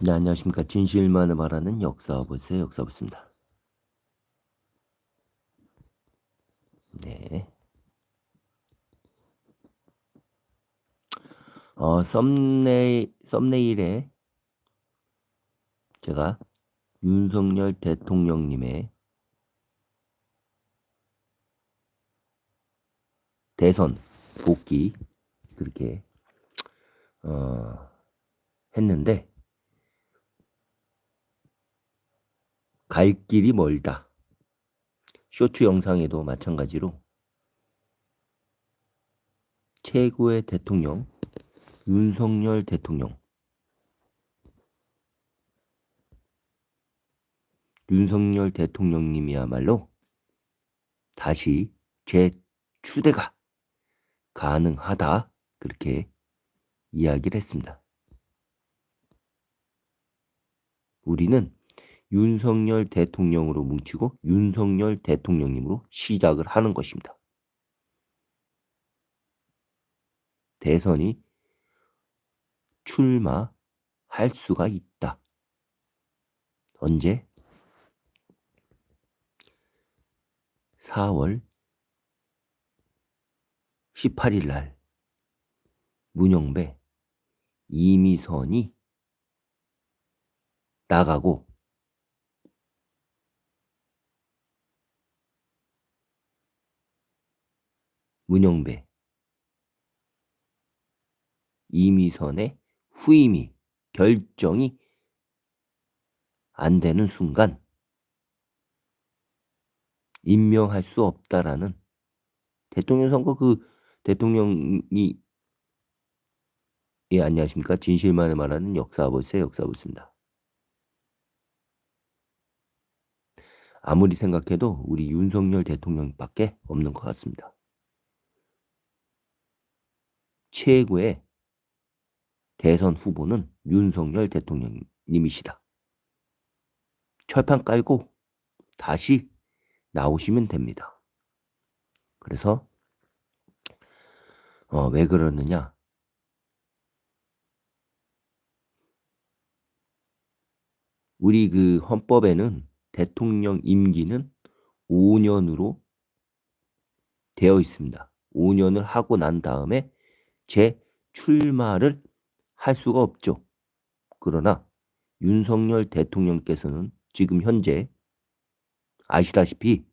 네, 안녕하십니까. 진실만을 말하는 역사버스의 역사버스입니다. 네. 어, 썸네일, 썸네일에 제가 윤석열 대통령님의 대선 복귀 그렇게 어, 했는데 갈 길이 멀다. 쇼츠 영상에도 마찬가지로 최고의 대통령 윤석열 대통령 윤석열 대통령님이야말로 다시 재추대가 가능하다 그렇게 이야기를 했습니다. 우리는 윤석열 대통령으로 뭉치고 윤석열 대통령님으로 시작을 하는 것입니다. 대선이 출마할 수가 있다. 언제? 4월 18일 날 문영배 이미선이 나가고 문영배 이미선의 후임이 결정이 안 되는 순간 임명할 수 없다라는 대통령 선거 그 대통령이 예 안녕하십니까 진실만을 말하는 역사버스의 역사버스입니다. 아무리 생각해도 우리 윤석열 대통령밖에 없는 것 같습니다. 최고의 대선 후보는 윤석열 대통령님이시다. 철판 깔고 다시 나오시면 됩니다. 그래서 어, 왜 그러느냐? 우리 그 헌법에는 대통령 임기는 5년으로 되어 있습니다. 5년을 하고 난 다음에 재출마를 할 수가 없죠. 그러나 윤석열 대통령께서는 지금 현재 아시다시피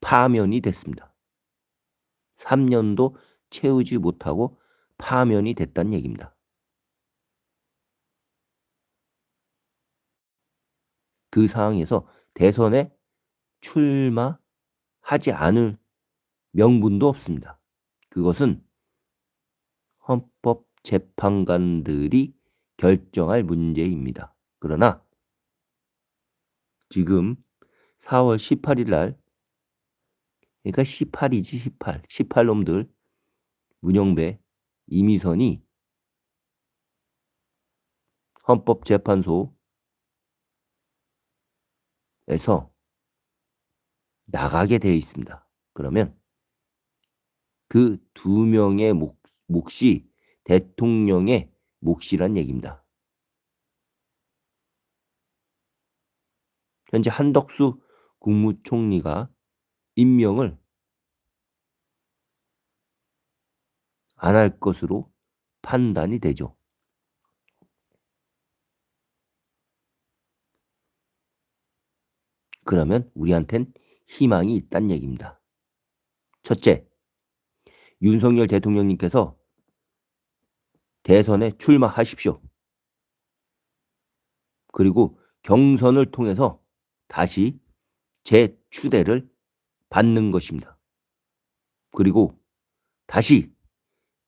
파면이 됐습니다. 3년도 채우지 못하고 파면이 됐다는 얘기입니다. 그 상황에서 대선에 출마하지 않을 명분도 없습니다. 그것은 헌법 재판관들이 결정할 문제입니다. 그러나 지금 4월 18일 날 그러니까 18이지 18 18놈들 문영배 이미선이 헌법재판소에서 나가게 되어 있습니다. 그러면 그 두 명의 목, 몫이 대통령의 몫이란 얘기입니다. 현재 한덕수 국무총리가 임명을 안 할 것으로 판단이 되죠. 그러면 우리한텐 희망이 있단 얘기입니다. 첫째, 윤석열 대통령님께서 대선에 출마하십시오. 그리고 경선을 통해서 다시 재추대를 받는 것입니다. 그리고 다시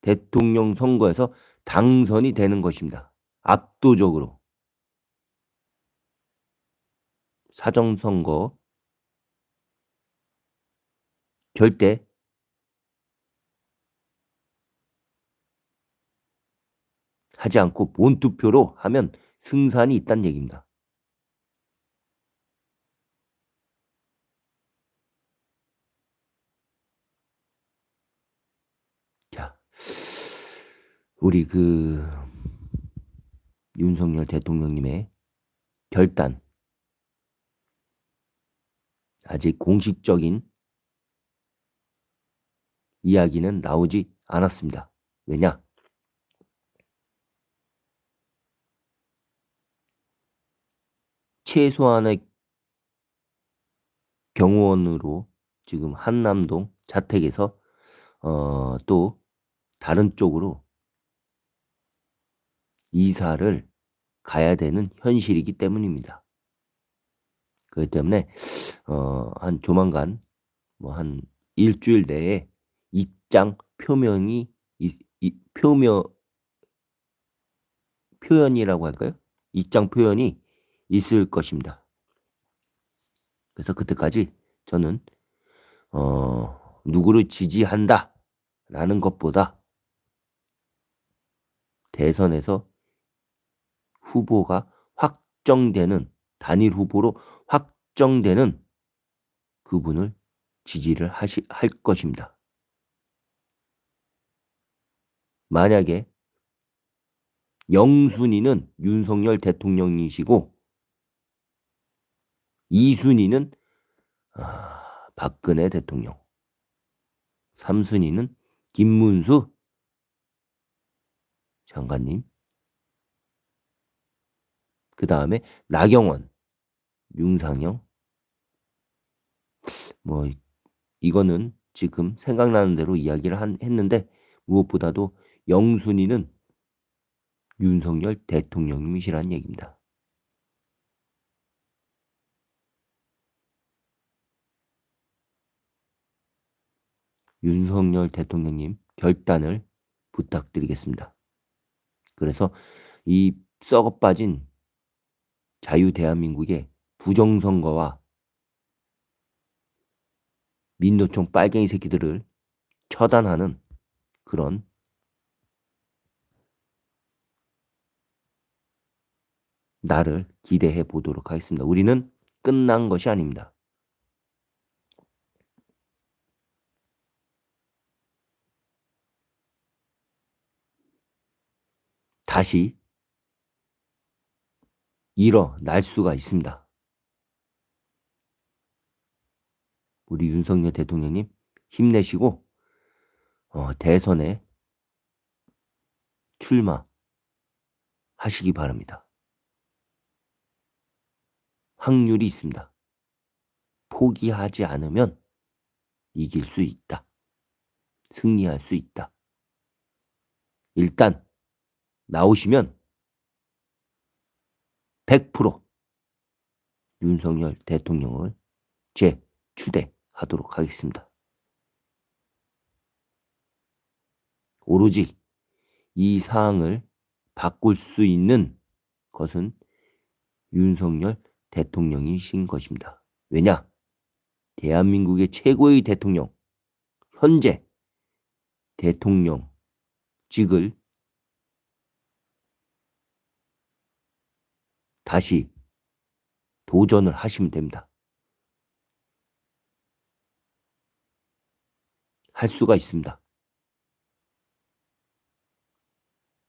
대통령 선거에서 당선이 되는 것입니다. 압도적으로. 사정선거 절대 하지 않고 본투표로 하면 승산이 있다는 얘기입니다. 자, 우리 그 윤석열 대통령님의 결단 아직 공식적인 이야기는 나오지 않았습니다. 왜냐? 최소한의 경호원으로 지금 한남동 자택에서 어, 또 다른 쪽으로 이사를 가야 되는 현실이기 때문입니다. 그렇기 때문에 어, 한 조만간 뭐 한 일주일 내에 입장 표명이 이, 이 표명 표현이라고 할까요? 입장 표현이 있을 것입니다. 그래서 그때까지 저는 어, 누구를 지지한다 라는 것보다 대선에서 후보가 확정되는 단일 후보로 확정되는 그분을 지지를 하시, 할 것입니다. 만약에 영순위는 윤석열 대통령이시고 이순위는 아, 박근혜 대통령, 삼순위는 김문수 장관님, 그 다음에 나경원, 윤상영, 뭐 이거는 지금 생각나는 대로 이야기를 한, 했는데 무엇보다도 영순위는 윤석열 대통령님이시라는 얘기입니다. 윤석열 대통령님 결단을 부탁드리겠습니다. 그래서 이 썩어 빠진 자유 대한민국의 부정선거와 민노총 빨갱이 새끼들을 처단하는 그런 날을 기대해 보도록 하겠습니다. 우리는 끝난 것이 아닙니다. 다시 일어날 수가 있습니다. 우리 윤석열 대통령님 힘내시고 어, 대선에 출마하시기 바랍니다. 확률이 있습니다. 포기하지 않으면 이길 수 있다. 승리할 수 있다. 일단 나오시면 100% 윤석열 대통령을 재추대하도록 하겠습니다. 오로지 이 사항을 바꿀 수 있는 것은 윤석열 대통령이신 것입니다. 왜냐? 대한민국의 최고의 대통령, 현재 대통령직을 다시 도전을 하시면 됩니다. 할 수가 있습니다.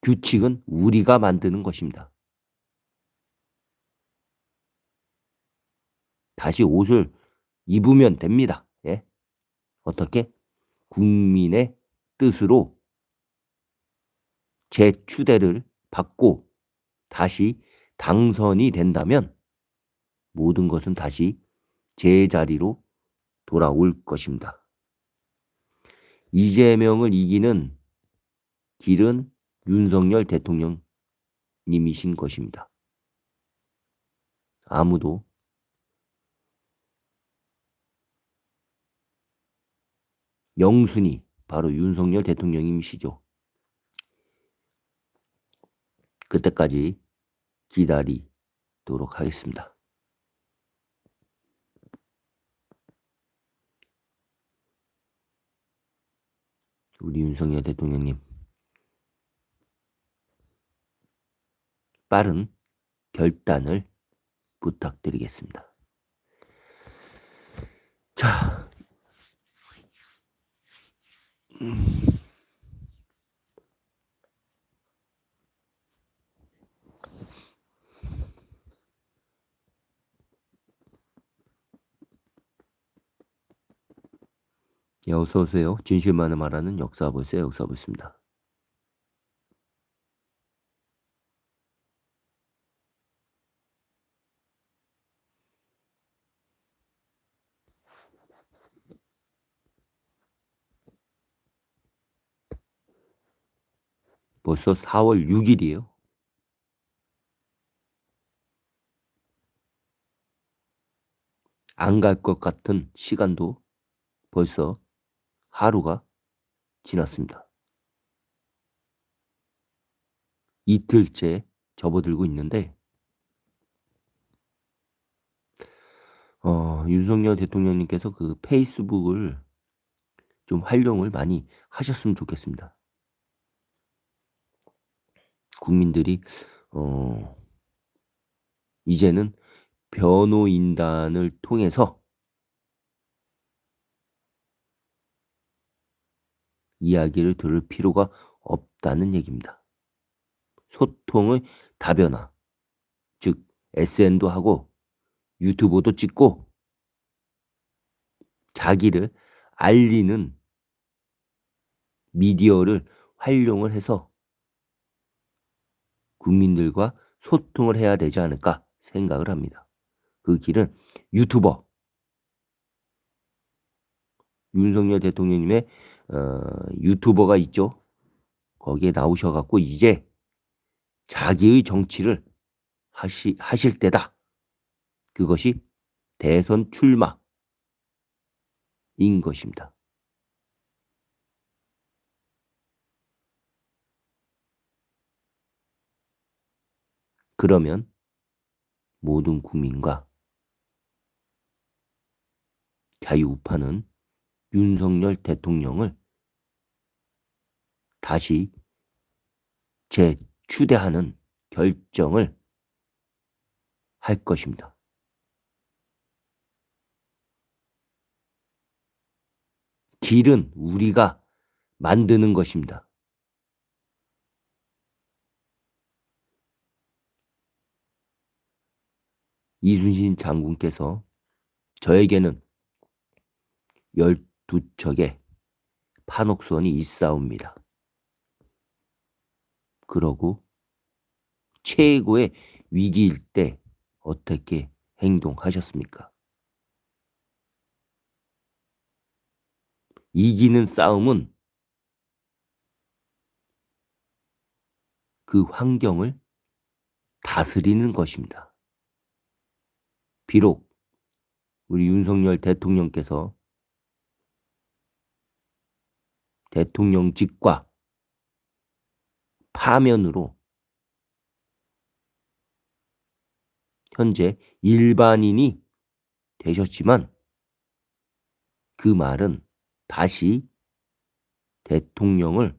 규칙은 우리가 만드는 것입니다. 다시 옷을 입으면 됩니다. 예? 어떻게? 국민의 뜻으로 재추대를 받고 다시 당선이 된다면 모든 것은 다시 제자리로 돌아올 것입니다. 이재명을 이기는 길은 윤석열 대통령님이신 것입니다. 아무도 영순이 바로 윤석열 대통령님이시죠. 그때까지 기다리도록 하겠습니다. 우리 윤석열 대통령님 빠른 결단을 부탁드리겠습니다. 자, 음. 예, 어서 오세요. 진실만을 말하는 역사버스의 역사버스입니다. 벌써 4월 6일이에요. 안 갈 것 같은 시간도 벌써 하루가 지났습니다. 이틀째 접어들고 있는데, 어, 윤석열 대통령님께서 그 페이스북을 좀 활용을 많이 하셨으면 좋겠습니다. 국민들이, 어, 이제는 변호인단을 통해서 이야기를 들을 필요가 없다는 얘기입니다. 소통의 다변화, 즉 SN도 하고 유튜브도 찍고 자기를 알리는 미디어를 활용을 해서 국민들과 소통을 해야 되지 않을까 생각을 합니다. 그 길은 유튜버 윤석열 대통령님의 어, 유튜버가 있죠. 거기에 나오셔갖고 이제 자기의 정치를 하시, 하실 때다. 그것이 대선 출마인 것입니다. 그러면 모든 국민과 자유우파는 윤석열 대통령을 다시 재추대하는 결정을 할 것입니다. 길은 우리가 만드는 것입니다. 이순신 장군께서 저에게는 열 두 척의 판옥선이 있사옵니다. 그러고 최고의 위기일 때 어떻게 행동하셨습니까? 이기는 싸움은 그 환경을 다스리는 것입니다. 비록 우리 윤석열 대통령께서 대통령직과 파면으로 현재 일반인이 되셨지만 그 말은 다시 대통령을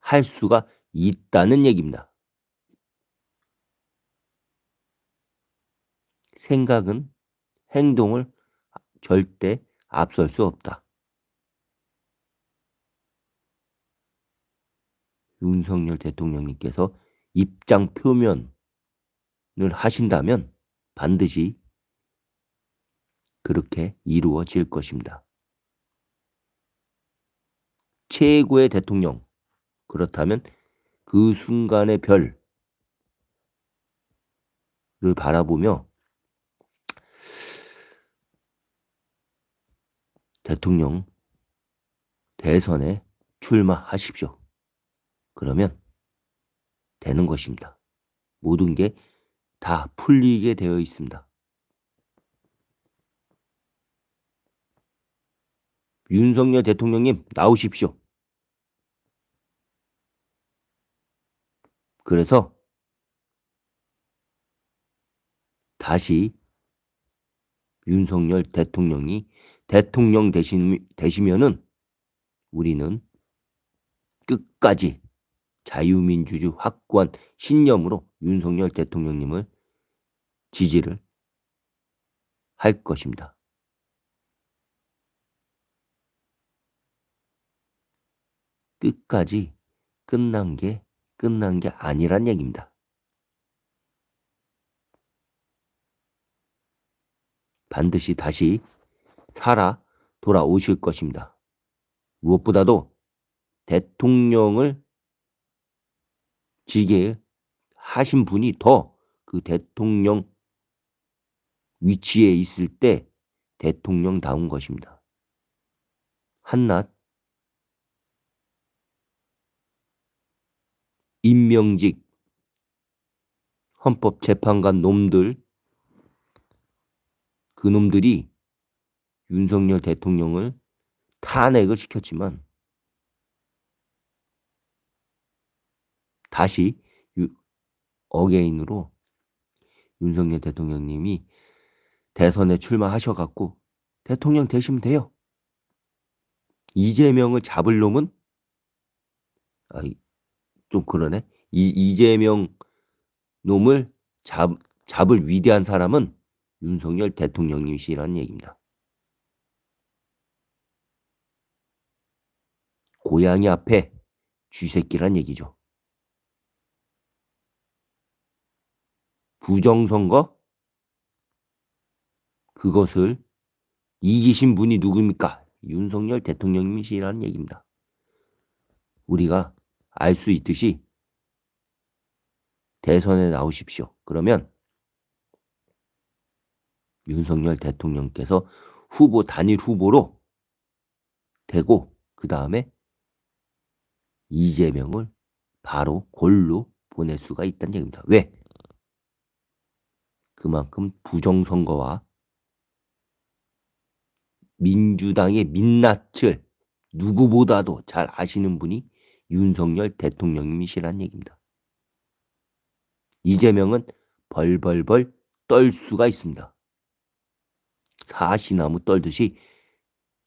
할 수가 있다는 얘기입니다. 생각은 행동을 절대 앞설 수 없다. 윤석열 대통령님께서 입장 표면을 하신다면 반드시 그렇게 이루어질 것입니다. 최고의 대통령. 그렇다면 그 순간의 별을 바라보며 대통령 대선에 출마하십시오. 그러면 되는 것입니다. 모든 게 다 풀리게 되어 있습니다. 윤석열 대통령님 나오십시오. 그래서 다시 윤석열 대통령이 대통령 되시, 되시면은 우리는 끝까지 자유민주주의 확고한 신념으로 윤석열 대통령님을 지지를 할 것입니다. 끝까지 끝난 게 끝난 게 아니란 얘기입니다. 반드시 다시 살아 돌아오실 것입니다. 무엇보다도 대통령을 지게 하신 분이 더 그 대통령 위치에 있을 때 대통령다운 것입니다. 한낱 임명직 헌법재판관 놈들 그 놈들이 윤석열 대통령을 탄핵을 시켰지만 다시 유, 어게인으로 윤석열 대통령님이 대선에 출마하셔갖고 대통령 되시면 돼요. 이재명을 잡을 놈은 아, 좀 그러네. 이, 이재명 놈을 잡, 잡을 위대한 사람은 윤석열 대통령님이시라는 얘기입니다. 고양이 앞에 쥐새끼란 얘기죠. 부정선거? 그것을 이기신 분이 누굽니까? 윤석열 대통령님이시라는 얘기입니다. 우리가 알 수 있듯이 대선에 나오십시오. 그러면 윤석열 대통령께서 후보 단일 후보로 되고 그 다음에 이재명을 바로 골로 보낼 수가 있다는 얘기입니다. 왜? 그만큼 부정선거와 민주당의 민낯을 누구보다도 잘 아시는 분이 윤석열 대통령님이시란 얘기입니다. 이재명은 벌벌벌 떨 수가 있습니다. 사시나무 떨듯이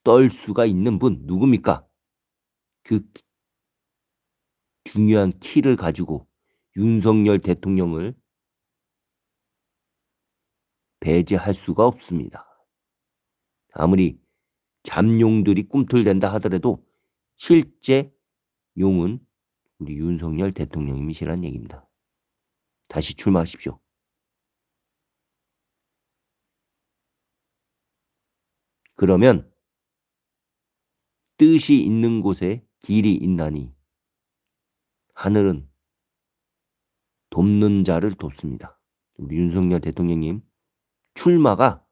떨 수가 있는 분 누굽니까? 그 중요한 키를 가지고 윤석열 대통령을 배제할 수가 없습니다. 아무리 잠용들이 꿈틀댄다 하더라도 실제 용은 우리 윤석열 대통령님이시란 얘기입니다. 다시 출마하십시오. 그러면 뜻이 있는 곳에 길이 있나니 하늘은 돕는 자를 돕습니다. 우리 윤석열 대통령님 출마가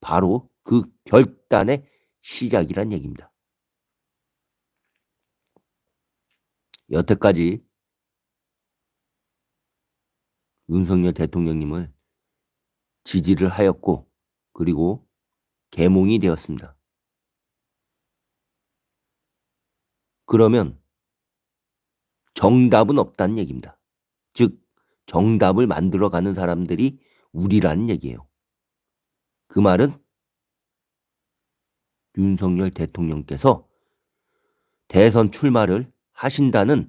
바로 그 결단의 시작이란 얘기입니다. 여태까지 윤석열 대통령님을 지지를 하였고 그리고 개몽이 되었습니다. 그러면 정답은 없다는 얘기입니다. 즉 정답을 만들어가는 사람들이 우리라는 얘기예요. 그 말은 윤석열 대통령께서 대선 출마를 하신다는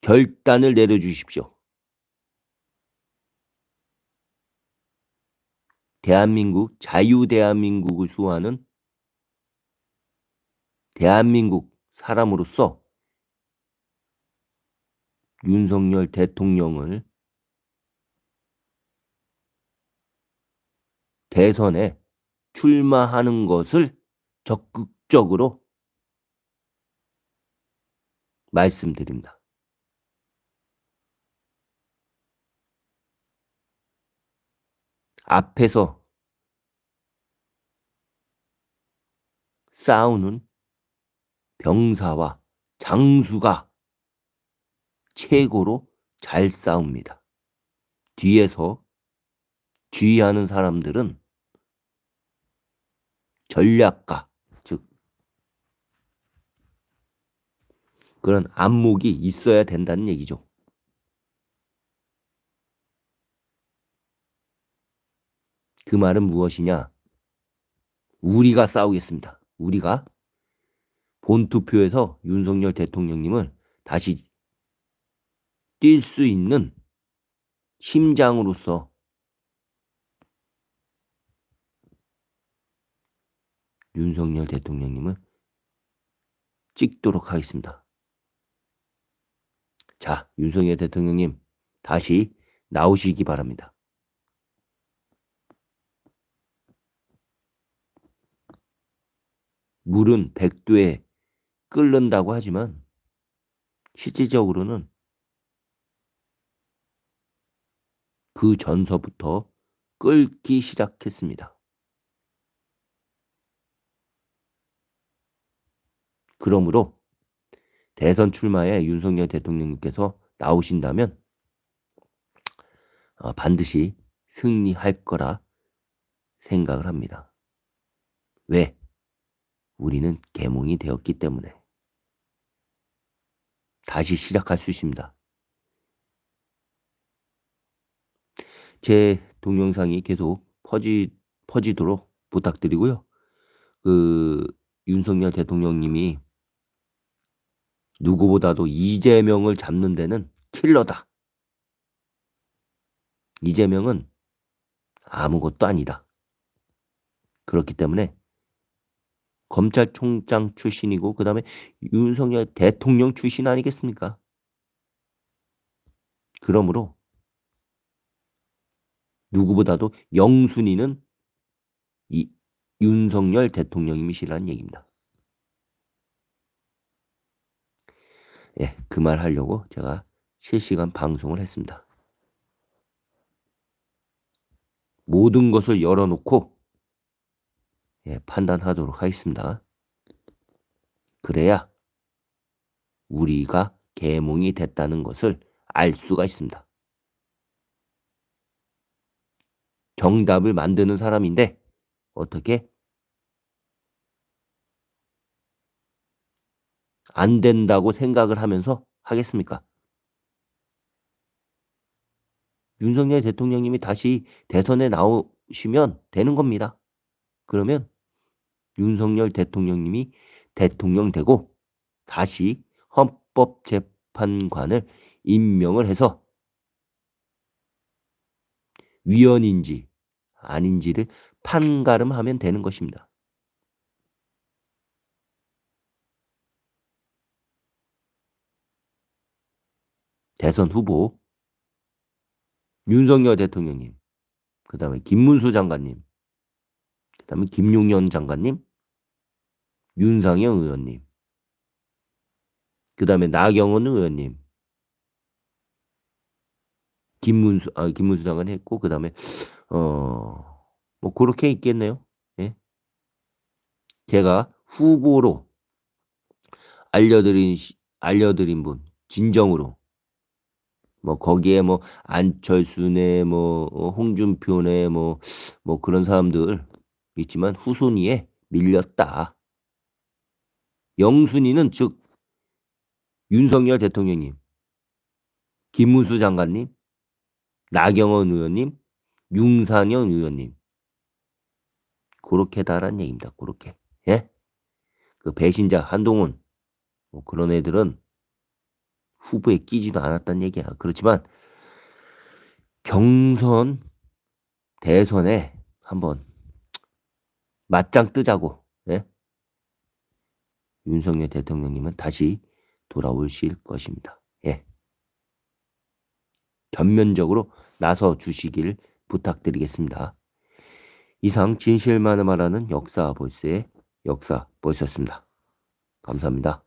결단을 내려주십시오. 대한민국, 자유대한민국을 수호하는 대한민국 사람으로서 윤석열 대통령을 대선에 출마하는 것을 적극적으로 말씀드립니다. 앞에서 싸우는 병사와 장수가 최고로 잘 싸웁니다. 뒤에서 주의하는 사람들은 전략가, 즉 그런 안목이 있어야 된다는 얘기죠. 그 말은 무엇이냐? 우리가 싸우겠습니다. 우리가 본투표에서 윤석열 대통령님을 다시 뛸 수 있는 심장으로서 윤석열 대통령님을 찍도록 하겠습니다. 자, 윤석열 대통령님 다시 나오시기 바랍니다. 물은 100도에 끓는다고 하지만 실질적으로는 그 전서부터 끓기 시작했습니다. 그러므로 대선 출마에 윤석열 대통령님께서 나오신다면 어, 반드시 승리할 거라 생각을 합니다. 왜? 우리는 계몽이 되었기 때문에 다시 시작할 수 있습니다. 제 동영상이 계속 퍼지, 퍼지도록 부탁드리고요. 그 윤석열 대통령님이 누구보다도 이재명을 잡는 데는 킬러다. 이재명은 아무것도 아니다. 그렇기 때문에 검찰총장 출신이고 그 다음에 윤석열 대통령 출신 아니겠습니까? 그러므로 누구보다도 영순위는 이 윤석열 대통령님이시라는 얘기입니다. 예, 그 말 하려고 제가 실시간 방송을 했습니다. 모든 것을 열어놓고 예, 판단하도록 하겠습니다. 그래야 우리가 계몽이 됐다는 것을 알 수가 있습니다. 정답을 만드는 사람인데 어떻게 안 된다고 생각을 하면서 하겠습니까? 윤석열 대통령님이 다시 대선에 나오시면 되는 겁니다. 그러면 윤석열 대통령님이 대통령 되고 다시 헌법재판관을 임명을 해서 위헌인지 아닌지를 판가름하면 되는 것입니다. 대선 후보 윤석열 대통령님, 그 다음에 김문수 장관님, 그 다음에 김용현 장관님, 윤상현 의원님, 그 다음에 나경원 의원님, 김문수, 아, 김문수 장관 했고, 그 다음에, 어, 뭐, 그렇게 있겠네요. 예. 제가 후보로 알려드린, 시- 알려드린 분, 진정으로, 뭐, 거기에 뭐, 안철수네, 뭐, 어, 홍준표네, 뭐, 뭐, 그런 사람들 있지만 후순위에 밀렸다. 영순위는 즉, 윤석열 대통령님, 김문수 장관님, 나경원 의원님, 윤상현 의원님. 그렇게 다란 얘기입니다. 그렇게. 예? 그 배신자 한동훈 뭐 그런 애들은 후보에 끼지도 않았다는 얘기야. 그렇지만 경선 대선에 한번 맞짱 뜨자고. 예? 윤석열 대통령님은 다시 돌아오실 것입니다. 예. 전면적으로 나서 주시길 부탁드리겠습니다. 이상 진실만을 말하는 역사 보이스의 역사 보이스였습니다. 감사합니다.